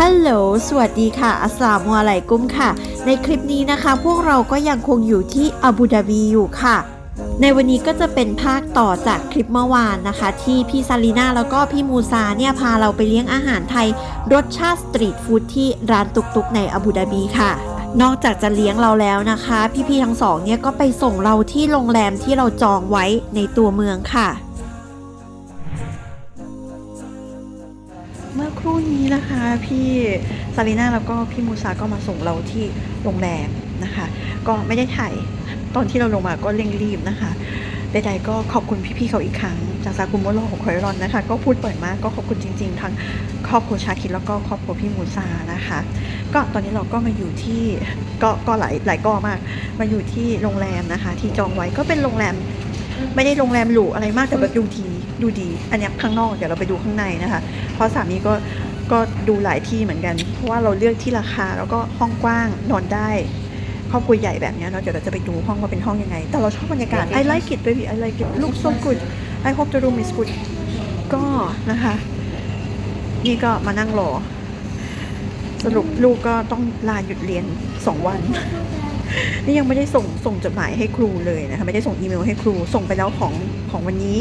ฮัลโหล สวัสดีค่ะ อัสสลามุอะลัยกุมค่ะ ในคลิปนี้นะคะ พวกเราก็ยังคงอยู่ที่อาบูดาบีอยู่ค่ะ ในวันนี้ก็จะเป็นภาคต่อจากคลิปเมื่อวานนะคะ ที่พี่ซาลีนาแล้วก็พี่มูซาเนี่ยพาเราไปเลี้ยงอาหารไทย รสชาติสตรีทฟู้ดที่ร้านตุกตุกในอาบูดาบีค่ะ นอกจากจะเลี้ยงเราแล้วนะคะ พี่ๆทั้งสองเนี่ยก็ไปส่งเราที่โรงแรมที่เราจองไว้ในตัวเมืองค่ะ ครู่นี้นะคะพี่ซารีนาแล้วก็พี่มูซาก็มาส่งเราที่โรงแรมนะคะ ก็ไม่ได้ถ่ายตอนที่เราลงมาก็เร่งรีบนะคะใดๆก็ขอบคุณพี่ๆเขาอีกครั้ง จากซากุโมโรของคอยรอนนะคะ ก็พูดบ่อยมากก็ขอบคุณจริง ๆ ทั้งครอบครัวชาคิดแล้วก็ครอบครัวพี่มูซานะคะ ก็ตอนนี้เราก็มาอยู่ที่ก็ก็หลายหลายก็มาก มาอยู่ที่โรงแรมนะคะ ที่จองไว้ก็เป็นโรงแรม ไม่ได้โรงแรมหรูอะไรมากแต่แบบดูดีดูดี อันเนี้ยข้างนอกเดี๋ยวเราไปดูข้างในนะคะ เพราะสามีก็ก็ดูหลายที่เหมือนกัน เพราะว่าเราเลือกที่ราคาแล้วก็ห้องกว้างนอนได้ครอบครัวใหญ่แบบเนี้ยเนาะเดี๋ยวเราจะไปดูห้องว่าเป็นห้องยังไง แต่เราชอบบรรยากาศ I like it baby I like it look so good I hope the room is good ก็นะคะ นี่ก็มานั่งรอสรุปลูกก็ต้องลาหยุดเรียนสองวัน นี่ยังไม่ได้ส่งส่งจดหมายให้ครูเลยนะคะไม่ได้ส่งอีเมลให้ครู ส่งไปแล้วของของวันนี้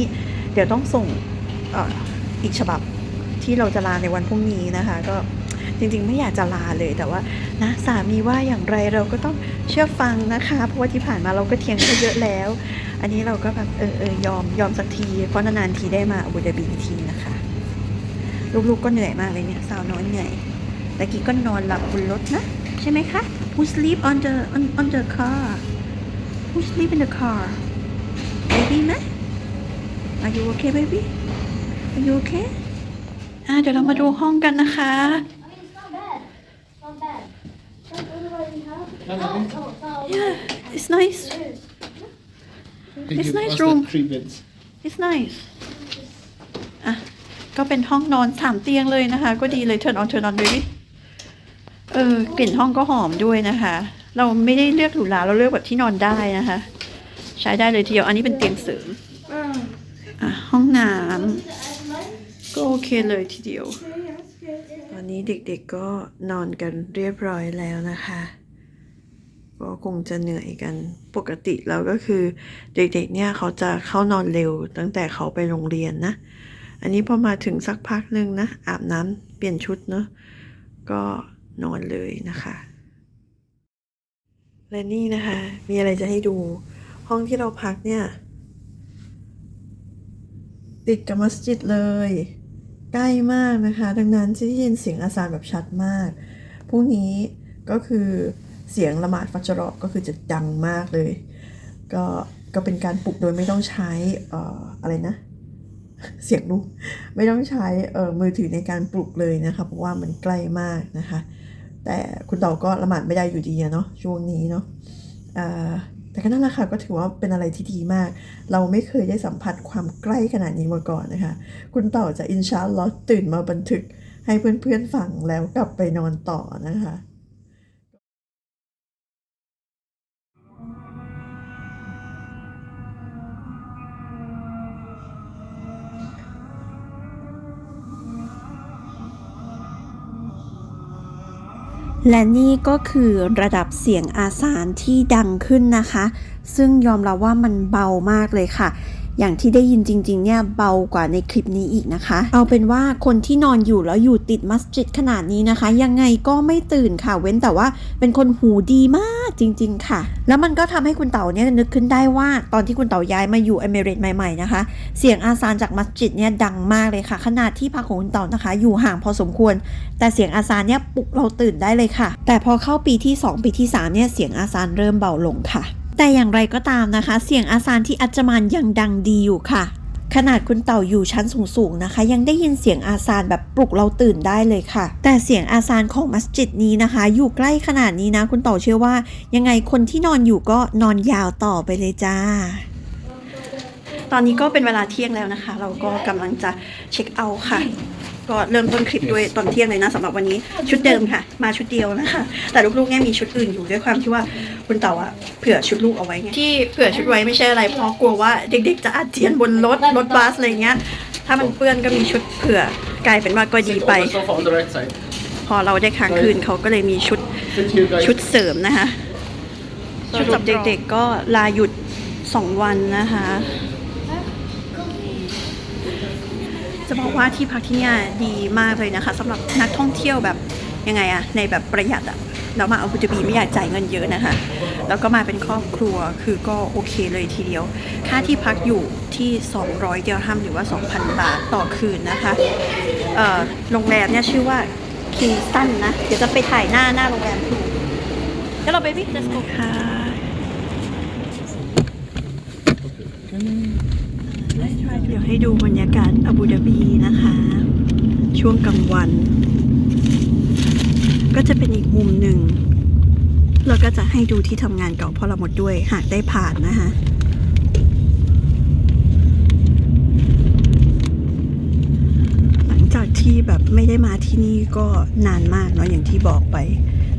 เดี๋ยวต้องส่งอ่ออีกฉบับที่เราจะลาในวันพรุ่งนี้นะคะ ก็จริงๆ ไม่อยากจะลาเลยแต่ว่านะสามีว่าอย่างไรเราก็ต้องเชื่อฟังนะคะ เพราะว่าที่ผ่านมาเราก็เถียงกันเยอะแล้ว อันนี้เราก็แบบเออเออยอมยอมสักที เพราะนานๆทีได้มาอาบูดาบีทีนะคะ ลูกๆก็เหนื่อยมากเลยเนี่ยสาวน้อยเหนื่อยตะกี้ก็นอนหลับบนรถนะ ใช่ไหมคะ Who sleep on the on on the car Who sleep in the car baby ไหม Are you okay baby Are you okay อะเดี๋ยวเรามาดูห้องกันนะคะ I mean, it's not bad. Not bad. Not bad. Oh, oh, oh. yeah it's nice Did It's you nice ask room. the Three beds. it's nice อะก็เป็นห้องนอนสามเตียงเลยนะคะ ก็ดีเลย turn on turn on baby เออกลิ่นห้องก็หอมด้วยนะคะ เราไม่ได้เลือกหรูหราเราเลือกแบบที่นอนได้นะคะ ใช้ได้เลยทีเดียวอันนี้เป็นเตียงเสริม Mm. อะห้องน้ำก็โอเคเลยทีเดียว ตอนนี้เด็กๆก็นอนกันเรียบร้อยแล้วนะคะก็คงจะเหนื่อยกันปกติแล้วก็คือ เด็กๆเนี่ยเขาจะเข้านอนเร็วตั้งแต่เขาไปโรงเรียนนะ อันนี้พอมาถึงสักพักหนึ่งนะอาบน้ำเปลี่ยนชุดเนอะก็ นอนเลยนะคะ และนี่นะคะ มีอะไรจะให้ดูห้องที่เราพักเนี่ย ติดกับมัสยิดเลย ใกล้มากนะคะ ดังนั้นจะได้ยินเสียงอาซานแบบชัดมากพรุ่งนี้ก็คือเสียงละหมาดฟัจราะห์ก็คือจะดังมากเลย ก็ก็เป็นการปลุกโดยไม่ต้องใช้อออะไรนะ เสียงลูกไม่ต้องใช้เออมือถือในการปลุกเลยนะคะ เพราะว่ามันใกล้มากนะคะ แต่คุณเต่าก็ละหมาดไม่ได้อยู่ดีอะเนาะช่วงนี้เนาะแต่ก็นั่นแหละค่ะก็ถือว่าเป็นอะไรที่ดีมาก เราไม่เคยได้สัมผัสความใกล้ขนาดนี้มาก่อนนะคะ คุณต่อจะอินชาร์ลอตตื่นมาบันทึกให้เพื่อนๆฟังแล้วกลับไปนอนต่อนะคะ และนี่ก็คือระดับเสียงอาสานที่ดังขึ้นนะคะ ซึ่งยอมรับว่ามันเบามากเลยค่ะ อย่างที่ได้ยินจริงๆเนี่ยเบากว่าในคลิปนี้อีกนะคะ เอาเป็นว่าคนที่นอนอยู่แล้วอยู่ติดมัสยิดขนาดนี้นะคะ ยังไงก็ไม่ตื่นค่ะ เว้นแต่ว่าเป็นคนหูดีมากจริง ๆ ค่ะ แล้วมันก็ทำให้คุณเต๋าเนี่ยนึกขึ้นได้ว่าตอนที่คุณเต๋าย้ายมาอยู่เอเมเรตใหม่ๆนะคะ เสียงอาซานจากมัสยิดเนี่ยดังมากเลยค่ะ ขนาดที่พักของคุณเต๋านะคะ อยู่ห่างพอสมควร แต่เสียงอาซานเนี่ยปลุกเราตื่นได้เลยค่ะ แต่พอเข้าปีที่ 2 ปีที่3เนี่ยเสียงอาซานเริ่มเบาลงค่ะ แต่อย่างไรก็ตามนะคะ เสียงอาซานที่อัจมานยังดังดีอยู่ค่ะ ขนาดคุณเต่าอยู่ชั้นสูงๆนะคะ ยังได้ยินเสียงอาซานแบบปลุกเราตื่นได้เลยค่ะ แต่เสียงอาซานของมัสยิดนี้นะคะ อยู่ใกล้ขนาดนี้นะ คุณเต่าเชื่อว่า ยังไงคนที่นอนอยู่ก็นอนยาวต่อไปเลยจ้าตอนนี้ก็เป็นเวลาเที่ยงแล้วนะคะ เราก็กำลังจะเช็คเอาท์ค่ะ ก็เริ่มต้นคลิปด้วยตอนเที่ยงเลยนะสำหรับวันนี้ชุดเดิมค่ะ มาชุดเดียวนะคะแต่ลูกๆเนี่ยมีชุดอื่นอยู่ด้วยความที่ว่าคุณเต่าอะเผื่อชุดลูกเอาไว้ไงที่เผื่อชุดไว้ไม่ใช่อะไรเพราะกลัวว่าเด็กๆ จะอาเจียนบนรถรถบัสอะไรเงี้ยถ้ามันเปื้อนก็มีชุดเผื่อกลายเป็นว่าก็ดีไป Open the sofa on the right side. อเราได้ค้างคืนเขาก็เลยมีชุด Sit here, guys. ชุดเสริมนะคะชุดสำหรับเด็กๆก็ลาหยุดสองวันนะคะ จะบอกว่าที่พักที่เนี่ยดีมากเลยนะคะสำหรับนักท่องเที่ยวแบบยังไงอะในแบบประหยัดอะแล้วมาอาบูดาบีไม่อยากจ่ายเงินเยอะนะคะ แล้วก็มาเป็นครอบครัวคือก็โอเคเลยทีเดียว ค่าที่พักอยู่ที่ 200 เดียวฮัมหรือว่า 2,000 บาทต่อคืนนะคะเอ่อโรงแรมเนี่ยชื่อว่าคิงตันนะ เดี๋ยวจะไปถ่ายหน้าหน้าโรงแรมให้ดูเดี๋ยวเราไปพี่ let's go ค่ะ เดี๋ยวให้ดูบรรยากาศอาบูดาบีนะคะ ช่วงกลางวัน ก็จะเป็นอีกมุมหนึ่งแล้วก็จะให้ดูที่ทำงานเก่าพ่อละหมดด้วยหากได้ผ่านนะคะหลังจากที่แบบไม่ได้มาที่นี่ก็นานมากเนาะอย่างที่บอกไป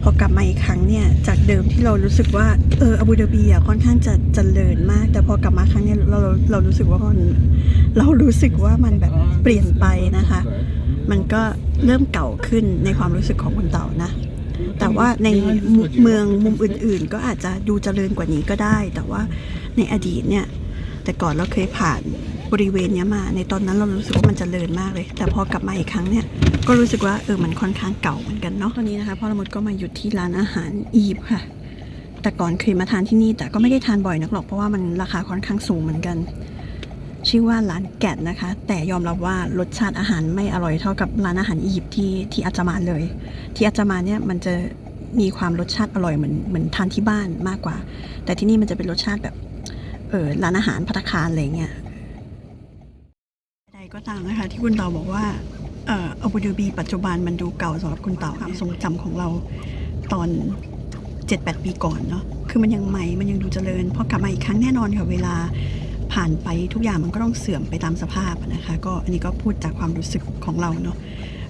พอกลับมาอีกครั้งเนี่ย จากเดิมที่เรารู้สึกว่า เอออาบูดาบีอะค่อนข้างจะเจริญมาก แต่พอกลับมาครั้งเนี้ยเราเราเรารู้สึกว่ามันเรารู้สึกว่ามันแบบเปลี่ยนไปนะคะ มันก็เริ่มเก่าขึ้นในความรู้สึกของคนเต่านะ แต่ว่าในเมืองมุมอื่น ๆ ก็อาจจะดูเจริญกว่านี้ก็ได้ แต่ว่าในอดีตเนี่ยแต่ก่อนเราเคยผ่านบริเวณนี้มา ในตอนนั้นเรารู้สึกว่ามันจเจริญมากเลย แต่พอกลับมาอีกครั้งเนี่ย ก็รู้สึกว่าเออมันค่อนข้างเก่าเหมือนกันเนาะตอนนี้นะคะพ่อละมุดก็มาหยุดที่ร้านอาหารอีฟค่ะ แต่ก่อนเคยมาทานที่นี่แต่ก็ไม่ได้ทานบ่อยนักหรอกเพราะว่ามันราคาค่อนข้างสูงเหมือนกัน ชื่อว่าร้านแกะนะคะ แต่ยอมรับว่ารสชาติอาหารไม่อร่อยเท่ากับร้านอาหารอียิปต์ที่ที่อาจามานเลย ที่อาจามานเนี่ยมันจะมีความรสชาติอร่อยเหมือนเหมือนทานที่บ้านมากกว่า แต่ที่นี่มันจะเป็นรสชาติแบบเออร้านอาหารพัตตาคารอะไรเงี้ยใดก็ตามนะคะ ที่คุณเตาบอกว่าเอ่อาบูดาบีปัจจุบันมันดูเก่าสำหรับคุณเตาความทรงจำของเราตอน 7-8 ปีก่อนเนาะคือมันยังใหม่มันยังดูเจริญพอกลับมาอีกครั้งแน่นอนค่ะเวลาผ่านไปทุกอย่างมันก็ต้องเสื่อมไปตามสภาพนะคะ ก็อันนี้ก็พูดจากความรู้สึกของเราเนาะ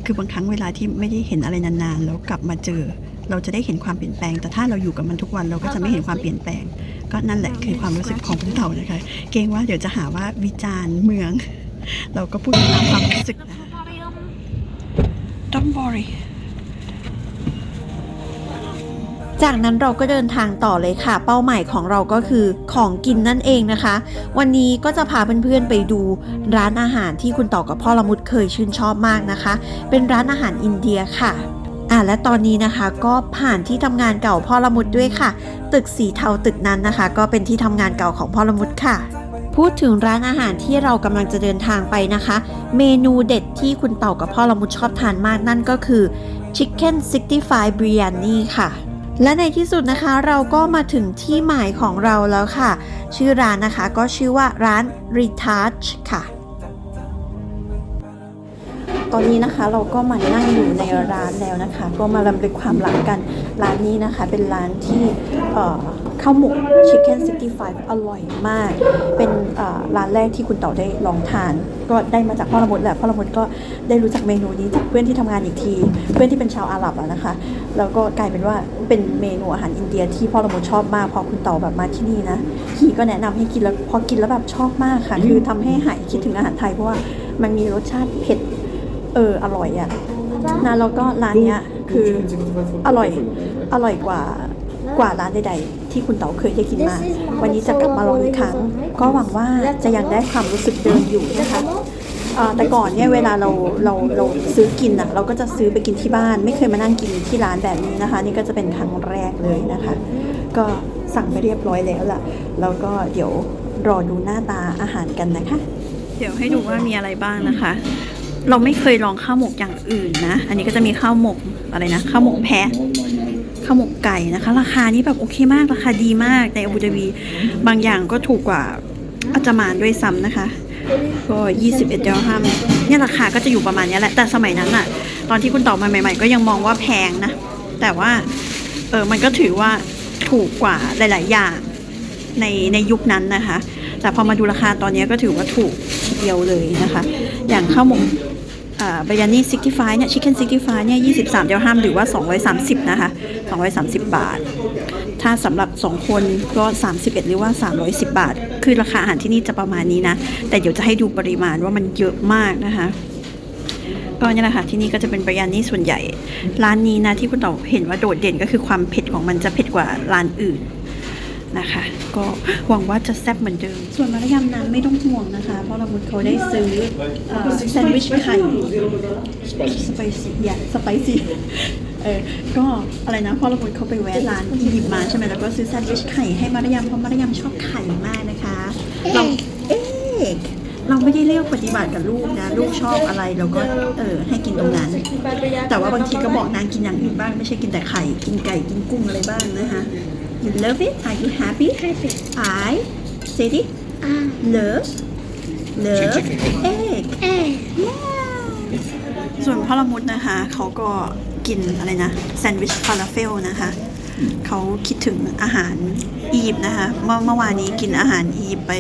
คือบางครั้งเวลาที่ไม่ได้เห็นอะไรนานๆแล้วกลับมาเจอ เราจะได้เห็นความเปลี่ยนแปลง แต่ถ้าเราอยู่กับมันทุกวันเราก็จะไม่เห็นความเปลี่ยนแปลง ก็นั่นแหละคือความรู้สึกของคุณเต่านะคะ เกรงว่าเดี๋ยวจะหาว่าวิจารณ์เมือง เราก็พูดตามความรู้สึกนะคะ Don't worry จากนั้นเราก็เดินทางต่อเลยค่ะ เป้าหมายของเราก็คือของกินนั่นเองนะคะ วันนี้ก็จะพาเพื่อนๆไปดูร้านอาหารที่คุณต่อกับพ่อละมุดเคยชื่นชอบมากนะคะ เป็นร้านอาหารอินเดียค่ะอ่าและตอนนี้นะคะก็ผ่านที่ทำงานเก่าพ่อละมุดด้วยค่ะ ตึกสีเทาตึกนั้นนะคะ ก็เป็นที่ทำงานเก่าของพ่อละมุดค่ะ พูดถึงร้านอาหารที่เรากำลังจะเดินทางไปนะคะ เมนูเด็ดที่คุณเต่ากับพ่อละมุดชอบทานมากนั่นก็คือ Chicken 65 Biryani ค่ะ และในที่สุดนะคะเราก็มาถึงที่หมายของเราแล้วค่ะ ชื่อร้านนะคะก็ชื่อว่าร้าน Retouch ค่ะ ตอนนี้นะคะเราก็มานั่งอยู่ในร้านแล้วนะคะ ก็มาลำลึกความหลังกันร้านนี้นะคะ เป็นร้านที่เข้าวหมก Chicken 65 อร่อยมาก เป็นร้านแรกที่คุณเต่าได้ลองทาน ก็ได้มาจากพ่อละมุดแหละพ่อละมุดก็ได้รู้จักเมนูนี้จากเพื่อนที่ทำงานอีกที เพื่อนที่เป็นชาวอาหรับอะนะคะ แล้วก็กลายเป็นว่าเป็นเมนูอาหารอินเดียที่พ่อละมุดชอบมากพอคุณเต่าแบบมาที่นี่นะฮีก็แนะนำให้กินแล้วพอกินแล้วแบบชอบมากค่ะ คือทำให้หายคิดถึงอาหารไทยเพราะว่ามันมีรสชาติเผ็ด เอออร่อยอะ่ะนะแล้วก็ร้านเนี้ยคืออร่อยอร่อยกว่ากว่าร้านใดๆที่คุณเต๋าเคยได้กินมา วันนี้จะกลับมาลองอีกครั้ง ก็หวังว่าจะยังได้ความรู้สึกเดิมอยู่นะคะแต่ก่อนเนี่ยเวลาเราเราเราซื้อกินอะเราก็จะซื้อไปกินที่บ้าน ไม่เคยมานั่งกินที่ร้านแบบนี้นะคะ นี่ก็จะเป็นครั้งแรกเลยนะคะ ก็สั่งไปเรียบร้อยแล้วล่ะแล้วก็เดี๋ยวรอดูหน้าตาอาหารกันนะคะ เดี๋ยวให้ดูว่ามีอะไรบ้างนะคะ เราไม่เคยลองข้าวหมกอย่างอื่นนะ อันนี้ก็จะมีข้าวหมกอะไรนะข้าวหมกแพะข้าวหมกไก่นะคะ ราคานี้แบบโอเคมากราคาดีมากในอาบูดาบีบางอย่างก็ถูกกว่าอาจามานด้วยซ้ำนะคะก็21เดลฮัมเนี่ยราคาก็จะอยู่ประมาณนี้แหละ แต่สมัยนั้นอะตอนที่คุณตอบมาใหม่ ๆ ก็ยังมองว่าแพงนะ แต่ว่าเออมันก็ถือว่าถูกกว่าหลาย ๆ อย่างในในยุคนั้นนะคะ แต่พอมาดูราคาตอนนี้ก็ถือว่าถูกเดียวเลยนะคะ อย่างข้าวหมก บายานี่65เนี่ยชิคเก้น65เนี่ย23เดลฮัมหรือว่า230นะคะ230บาท ถ้าสำหรับ2คนก็31หรือว่า310บาท คือราคาอาหารที่นี่จะประมาณนี้นะ แต่เดี๋ยวจะให้ดูปริมาณว่ามันเยอะมากนะคะก็เนี่ยแหละค่ะที่นี่ก็จะเป็นบริยานี่ส่วนใหญ่ ร้านนี้นะที่คุณเต่าเห็นว่าโดดเด่นก็คือความเผ็ดของมันจะเผ็ดกว่าร้านอื่น นะคะ ก็หวังว่าจะแซ่บเหมือนเดิม ส่วนมารยำนั้นไม่ต้องห่วงนะคะ เพราะเราบุญเขาได้ซื้อแซนด์วิชไข่สไปซี่อย่าสไปซี่เออ ก็อะไรนะพ่อละมุนเขาไปแวะร้านอียิปต์มาใช่ไหมแล้วก็ซื้อแซนด์วิชไข่ให้มารยามเพราะมารยามชอบไข่มากนะคะเราเอ๊ะเราไม่ได้เลือกปฏิบัติกับลูกนะ ลูกชอบอะไรเราก็เออให้กินตรงนั้น แต่ว่าบางทีก็บอกนางกินอย่างอื่นบ้างไม่ใช่กินแต่ไข่ กินไก่กินกุ้งอะไรบ้างนะคะ you love it are you happy I say it love love egg yeah ส่วนพ่อละมุดนะคะเขาก็กินอะไรนะแซนด์วิชฟาลาเฟลนะคะเขาคิดถึงอาหารอียิปต์นะคะเมื่อเมื่อวานนี้กินอาหารอียิปต์ไป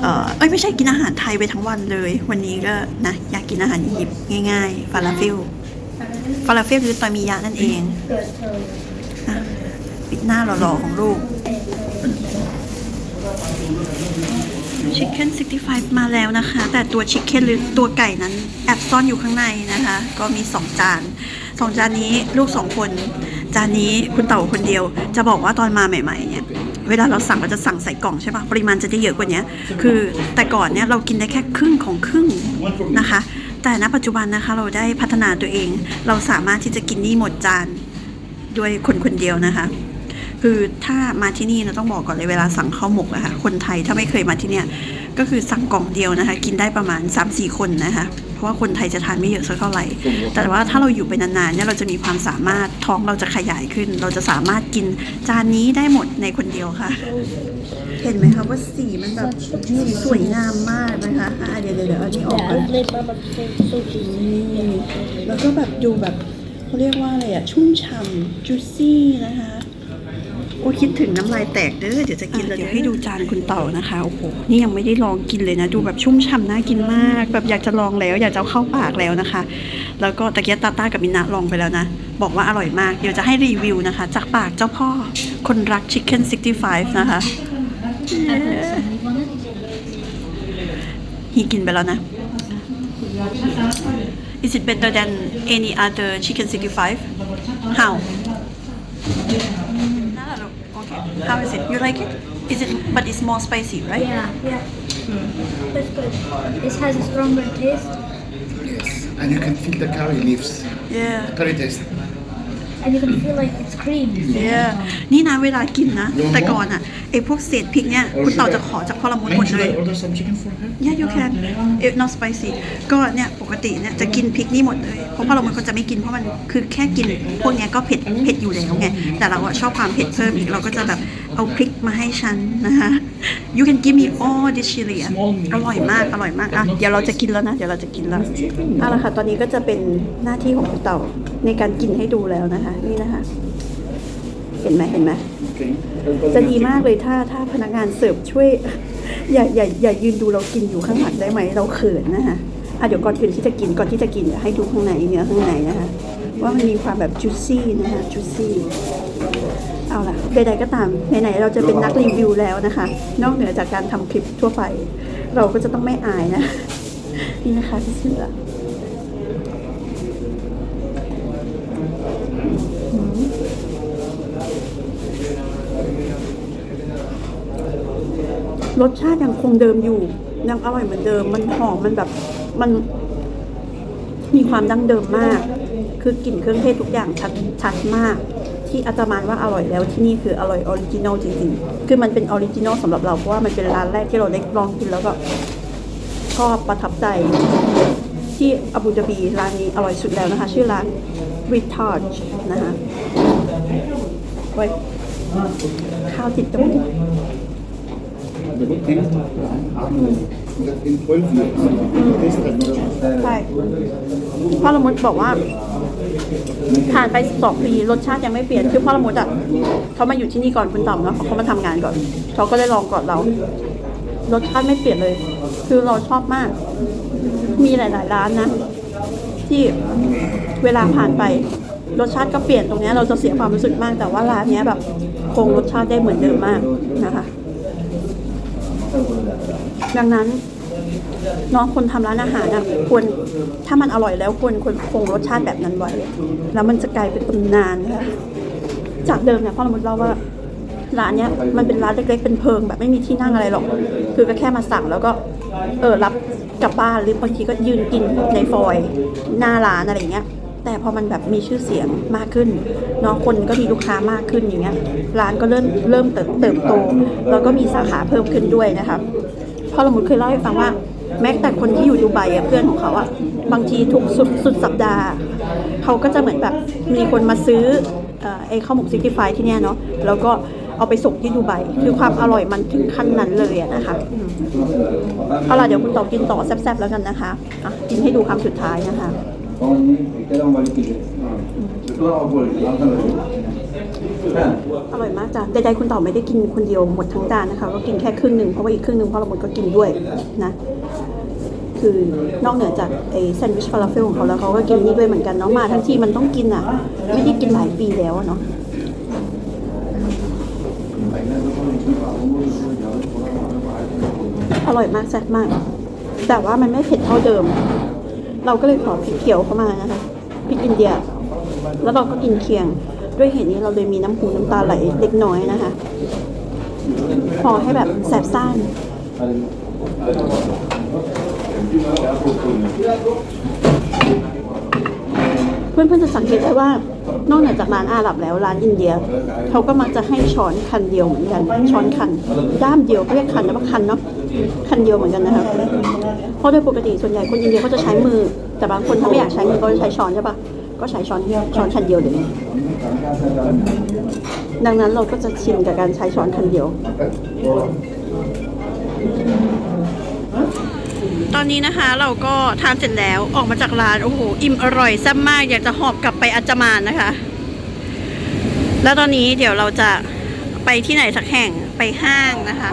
เอ่อเอ้ยไม่ใช่กินอาหารไทยไปทั้งวันเลย วันนี้ก็นะอยากกินอาหารอียิปต์ง่ายๆฟาลาเฟลฟาลาเฟลคือตอมียะนั่นเองอะ ปิดหน้าหล่อๆของลูก Chicken 65 มาแล้วนะคะ แต่ตัว Chicken หรือตัวไก่นั้น แอบซ่อนอยู่ข้างในนะคะ ก็มี 2 จาน 2 จานนี้ลูก 2 คน จานนี้คุณเต่าคนเดียว จะบอกว่าตอนมาใหม่ๆเนี่ยเวลาเราสั่งเราจะสั่งใส่กล่องใช่ปะปริมาณจะได้เยอะกว่านี้คือแต่ก่อนเนี่ยเรากินได้แค่ครึ่งของครึ่งนะคะ แต่ณปัจจุบันนะคะเราได้พัฒนาตัวเอง เราสามารถที่จะกินนี่หมดจานด้วยคนคนเดียวนะคะ คือถ้ามาที่นี่เราต้องบอกก่อนเลยเวลาสั่งข้าวหมกอะค่ะคนไทยถ้าไม่เคยมาที่เนี่ยก็คือสั่งกล่องเดียวนะคะ กินได้ประมาณ 3-4 คนนะคะ เพราะว่าคนไทยจะทานไม่เยอะสักเท่าไหร่ แต่ว่าถ้าเราอยู่ไปนานๆเนี่ยเราจะมีความสามารถท้องเราจะขยายขึ้น เราจะสามารถกินจานนี้ได้หมดในคนเดียวค่ะ เห็นไหมคะว่าสีมันแบบสวยงามมากนะคะอะเดี๋ยวเดี๋ยวเดี๋ยวเอาที่ออกก่อนนี่แล้วก็แบบดูแบบเขาเรียกว่าอะไรอะชุ่มฉ่ำจูซี่นะคะ โอ้คิดถึงน้ำลายแตกเด้อเดี๋ยวจะกินแล้วเดี๋ยวให้ดูจานคุณเต่านะคะโอ้โหนี่ยังไม่ได้ลองกินเลยนะ ดูแบบชุ่มฉ่ำน่ากินมาก แบบอยากจะลองแล้ว อยากจะเอาเข้าปากแล้วนะคะ แล้วก็ตะเกียบตาต้ากับมินะลองไปแล้วนะ บอกว่าอร่อยมากเดี๋ยวจะให้รีวิวนะคะ จากปากเจ้าพ่อคนรัก Chicken 65 นะคะฮีกินไปแล้วนะ Is it better than any other chicken 65? How? Okay. How is it? You like it? Is it? But it's more spicy, right? Yeah, yeah. Hmm. That's good. This has a stronger taste, Yes, and you can feel the curry leaves, Yeah. The curry taste. And you can feel like it's cream. Yeah. นี่นะเวลากินนะ แต่ก่อนอะไอ้พวกเศษพริกเนี่ยคุณเต่าจะขอจากพ่อละมุนหมด And should เลย I order some chicken for her? Yeah you can It not spicy ก็เนี่ยปกติเนี่ยจะกินพริกนี่หมดเลยเพราะพ่อเราเป็นคนจะไม่กินเพราะมันคือแค่กินพวกเนี้ยก็เผ็ดเผ็ดอยู่แล้วไงแต่เราอะชอบความเผ็ดเพิ่มอีกเราก็จะแบบเอาพริกมาให้ฉันนะคะ You can give me all this chili อะอร่อยมาก อร่อยมาก อะ เดี๋ยวเราจะกินแล้วนะ เดี๋ยวเราจะกินแล้วเอาละค่ะ ตอนนี้ก็จะเป็นหน้าที่ของคุณเต่าในการกินให้ดูแล้วนะคะ นี่นะคะ เห็นไหมเห็นไหม Okay. จะดีมากเลยถ้าถ้าพนักงานเสิร์ฟช่วย อย่าอย่าอย่ายืนดูเรากินอยู่ข้างหลังได้ไหม เราเขินนะคะอะเดี๋ยวก่อนอื่นที่จะกินก่อนที่จะกินเดี๋ยวให้ดูข้างในเนื้อข้างในนะคะ ว่ามันมีความแบบจุซี่นะคะจุซี่ เอาล่ะใดๆก็ตามไหนๆเราจะเป็นนักรีวิวแล้วนะคะ นอกเหนือจากการทำคลิปทั่วไป เราก็จะต้องไม่อายนะ นี่นะคะพี่เสือรสชาติยังคงเดิมอยู่ ยังอร่อยเหมือนเดิม มันหอมมันแบบมันมีความดั้งเดิมมาก คือกลิ่นเครื่องเทศทุกอย่างชัดชัดมาก ที่อาตมานว่าอร่อยแล้วที่นี่คืออร่อยออริจินอลจริงๆ คือมันเป็นออริจินอลสำหรับเราเพราะว่ามันเป็นร้านแรกที่เราได้ลองกินแล้วก็ชอบประทับใจ ที่อาบูดาบีร้านนี้อร่อยสุดแล้วนะคะ ชื่อร้าน r e t a r d นะคะไว้ข้าวติดจมูก ใช่พ่อละมุดบอกว่าผ่านไปสองปีรสชาติยังไม่เปลี่ยนคือพ่อละมุดอะเขามาอยู่ที่นี่ก่อนคุณต่อมเนาะเขามาทำงานก่อนเขาก็ได้ลองก่อนเรา รสชาติไม่เปลี่ยนเลย คือเราชอบมาก มีหลาย ๆ ร้านนะที่เวลาผ่านไป รสชาติก็เปลี่ยนตรงนี้เราจะเสียความรู้สึกมากแต่ว่าร้านนี้แบบคงรสชาติได้เหมือนเดิมมากนะคะ ดังนั้นน้องคนทำร้านอาหารอะควรถ้ามันอร่อยแล้วควรควรคงรสชาติแบบนั้นไว้ แล้วมันจะกลายเป็นตำนานนะคะจากเดิมเนี่ยพ่อละมุดเล่าว่าร้านเนี้ยมันเป็นร้านเล็กๆเป็นเพิงแบบไม่มีที่นั่งอะไรหรอก คือก็แค่มาสั่งแล้วก็เออรับกลับบ้านหรือบางทีก็ยืนกินในฟอยหน้าร้านอะไรเงี้ยแต่พอมันแบบมีชื่อเสียงมากขึ้นน้องคนก็มีลูกค้ามากขึ้นอย่างเงี้ยร้านก็เริ่มเริ่มเติบเติบโต แล้วก็มีสาขาเพิ่มขึ้นด้วยนะคะ พ่อละมุดเคยเล่าให้ฟังว่าแม้แต่คนที่อยู่ดูไบอะเพื่อนของเขาอะบางทีทุกสุดสุดสัปดาห์ เขาก็จะเหมือนแบบมีคนมาซื้อไอ้ข้าวหมกซิตี้ไฟที่เนี่ยเนาะแล้วก็เอาไปส่งที่ดูไบคือความอร่อยมันถึงขั้นนั้นเลยอะนะคะเอาล่ะเดี๋ยวคุณต่อกินต่อแซ่บๆแล้วกันนะคะะกินให้ดูคำสุดท้ายนะคะ อร่อยมากจ้ะใดๆคุณต่อไม่ได้กินคนเดียวหมดทั้งจานนะคะ ก็กินแค่ครึ่งหนึ่งเพราะว่าอีกครึ่งหนึ่งพ่อละมดก็กินด้วยนะ คือนอกเหนือจากไอแซนด์วิชฟาลาเฟลของเขาแล้วเขาก็กินนี่ด้วยเหมือนกันเนาะมาทั้งทีมันต้องกินอะ ไม่ได้กินหลายปีแล้วเนาะอร่อยมากแซ่บมาก แต่ว่ามันไม่เผ็ดเท่าเดิม เราก็เลยขอพริกเขียวเข้ามานะคะพริกอินเดีย แล้วเราก็กินเคียง ด้วยเหตุนี้เราเลยมีน้ำหูน้ำตาไหลเล็กน้อยนะคะ พอให้แบบแสบซ่านเพื่อนๆจะสังเกตได้ว่านอกเหนือจากร้านอาหรับแล้วร้านอินเดียเขาก็มักจะให้ช้อนคันเดียวเหมือนกัน ช้อนคัน ด้ามเดียวเรียกคันนะว่าคันเนาะคันเดียวเหมือนกันนะคะเพราะโดยปกติส่วนใหญ่คนอินเดียเขาจะใช้มือ แต่บางคนถ้าไม่อยากใช้มือก็จะใช้ช้อนใช่ปะ ก็ใช้ช้อนช้อนคันเดียวเลยวนี้ดังนั้นเราก็จะชินกับการใช้ช้อนคันเดียว ตอนนี้นะคะเราก็ทานเสร็จแล้วออกมาจากร้าน โอ้โห อิ่มอร่อยแซ่บมาก อยากจะหอบกลับไปอัจจมานนะคะ แล้วตอนนี้เดี๋ยวเราจะไปที่ไหนสักแห่งไปห้างนะคะ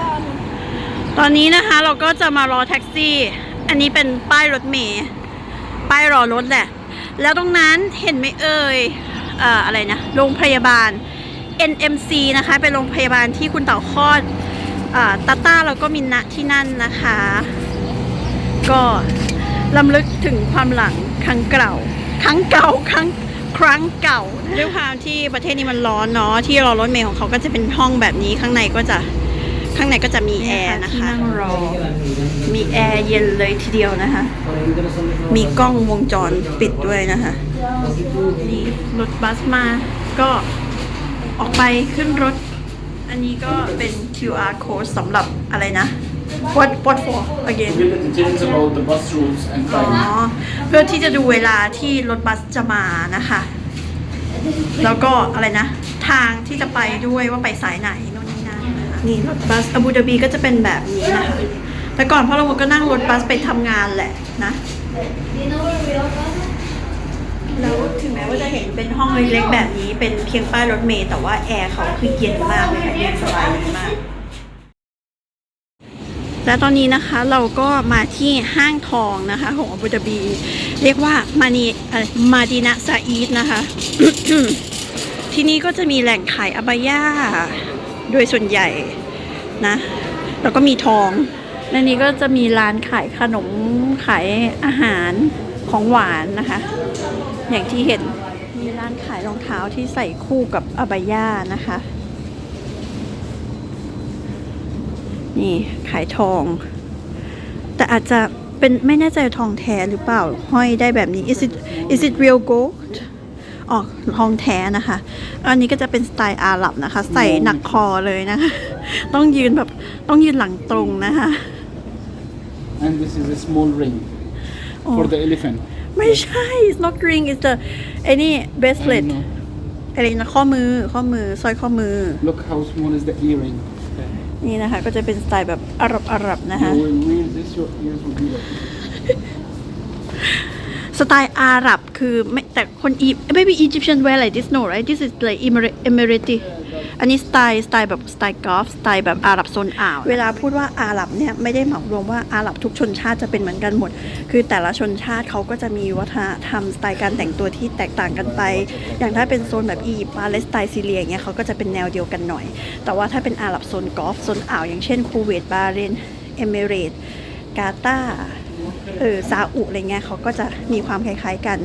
ตอนนี้นะคะเราก็จะมารอแท็กซี่ อันนี้เป็นป้ายรถเมย์ป้ายรอรถแหละ แล้วตรงนั้นเห็นไหมเอ่ยเอ่ออะไรนะโรงพยาบาล NMC นะคะ เป็นโรงพยาบาลที่คุณเต่าคลอดอ่าตาต้าเราก็มีณที่นั่นนะคะ ก็ลำลึกถึงความหลังครั้งเก่า ครั้งเก่าครั้งครั้งเก่าด้วยความที่ประเทศนี้มันร้อนเนาะที่รอรถเมล์ของเขาก็จะเป็นห้องแบบนี้ข้างในก็จะ ข้างในก็จะมีแอร์นะคะ นั่งรอ มีแอร์เย็นเลยทีเดียวนะคะ มีกล้องวงจรปิดด้วยนะคะ นี่รถบัสมาก็ออกไปขึ้นรถ อันนี้ก็เป็น QR code สำหรับอะไรนะ what what for again Give the details about the bus routes and อ๋อ timing. เพื่อที่จะดูเวลาที่รถบัสจะมานะคะ แล้วก็อะไรนะ ทางที่จะไปด้วยว่าไปสายไหนโนี่รถบัสอาบูดาบีก็จะเป็นแบบนี้นะคะแต่ก่อนพ่อเราก็นั่งรถบัสไปทำงานแหละนะแล้วถึงแม้ว่าจะเห็นเป็นห้องเล็กๆแบบนี้เป็นเพียงป้ายรถเมล์แต่ว่าแอร์เขาคือเย็นมากเลยเย็นสบายมาก และตอนนี้นะคะเราก็มาที่ห้างทองนะคะของอาบูดาบี เรียกว่ามานีอะไรมาดีนะซาอีดนะคะ ที่นี่ก็จะมีแหล่งขายอบายา โดยส่วนใหญ่นะ แล้วก็มีทองและนี้ก็จะมีร้านขายขนมขายอาหารของหวานนะคะ อย่างที่เห็นมีร้านขายรองเท้าที่ใส่คู่กับอบายานะคะ นี่ขายทอง แต่อาจจะเป็นไม่แน่ใจทองแท้หรือเปล่าห้อยได้แบบนี้ is it is it real gold ออกทองแท้นะคะ อันนี้ก็จะเป็นสไตล์อาหรับนะคะ ใส่หนักคอเลยนะคะ ต้องยืนแบบต้องยืนหลังตรงนะคะ And this is a small ring for the elephant. ไม่ใช่ it's not ring it's the ไอ้นี่ bracelet I know. อะไรนะข้อมือข้อมือสร้อยข้อมือ Look how small is the earring. นี่นะคะ ก็จะเป็นสไตล์แบบอาหรับอาหรับนะคะ สไตล์อาหรับคือไม่แต่คนอีไม่มี Egyptian wear like this no right this is like Emirati อันนี้สไตล์สไตล์แบบสไตล์กอล์ฟสไตล์แบบอาหรับโซนอ่าว เวลาพูดว่าอาหรับเนี่ยไม่ได้เหมารวมว่าอาหรับทุกชนชาติจะเป็นเหมือนกันหมด คือแต่ละชนชาติเขาก็จะมีวัฒนธรรมสไตล์การแต่งตัวที่แตกต่างกันไป อย่างถ้าเป็นโซนแบบอียิปต์ปาเลสไตน์ซีเรียอย่างเงี้ยเขาก็จะเป็นแนวเดียวกันหน่อย แต่ว่าถ้าเป็นอาหรับโซนกอล์ฟโซนอ่าวอย่างเช่นคูเวตบาเรนเอมิเรตกาตาร์ เออซาอุอะไรเงี้ยเขาก็จะมีความคล้ายๆกัน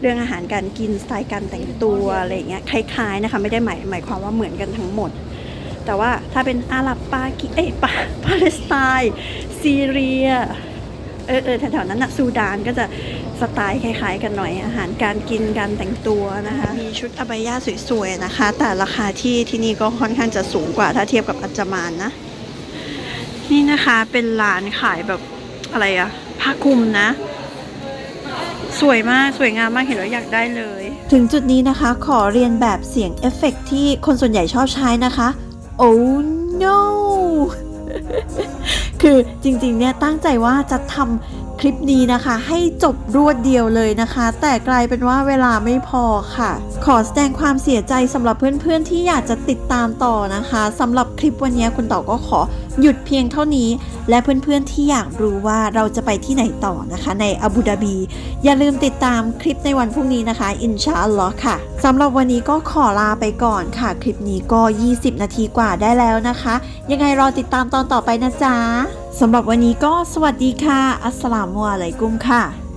เรื่องอาหารการกินสไตล์การแต่งตัวอะไรเงี้ยคล้ายๆนะคะไม่ได้หมายหมายความว่าเหมือนกันทั้งหมด แต่ว่าถ้าเป็นอาหรับปากีเอ้ยปาปาเลสไตน์ซีเรียเออเออแถวๆนั้นนะซูดานก็จะสไตล์คล้ายๆ กันหน่อย อาหารการกินการแต่งตัวนะคะ มีชุดอบายาสวยๆนะคะ แต่ราคาที่ที่นี่ก็ค่อนข้างจะสูงกว่าถ้าเทียบกับอัจมานนะ นี่นะคะเป็นร้านขายแบบ อะไรอะผ้าคลุมนะ สวยมากสวยงามมากเห็นแล้วอยากได้เลย ถึงจุดนี้นะคะ ขอเรียนแบบเสียงเอฟเฟกต์ที่คนส่วนใหญ่ชอบใช้นะคะ oh no คือจริงๆเนี่ยตั้งใจว่าจะทำคลิปนี้นะคะ ให้จบรวดเดียวเลยนะคะ แต่กลายเป็นว่าเวลาไม่พอค่ะ ขอแสดงความเสียใจสำหรับเพื่อนๆที่อยากจะติดตามต่อนะคะสำหรับคลิปวันนี้คุณต่อก็ขอ หยุดเพียงเท่านี้และเพื่อนๆที่อยากรู้ว่าเราจะไปที่ไหนต่อนะคะ ในอาบูดาบี อย่าลืมติดตามคลิปในวันพรุ่งนี้นะคะ อินชาอัลลอฮ์ค่ะสำหรับวันนี้ก็ขอลาไปก่อนค่ะ คลิปนี้ก็ 20 นาทีกว่าได้แล้วนะคะ ยังไงรอติดตามตอนต่อไปนะจ๊ะสำหรับวันนี้ก็สวัสดีค่ะ อัสสลามุอะลัยกุมค่ะ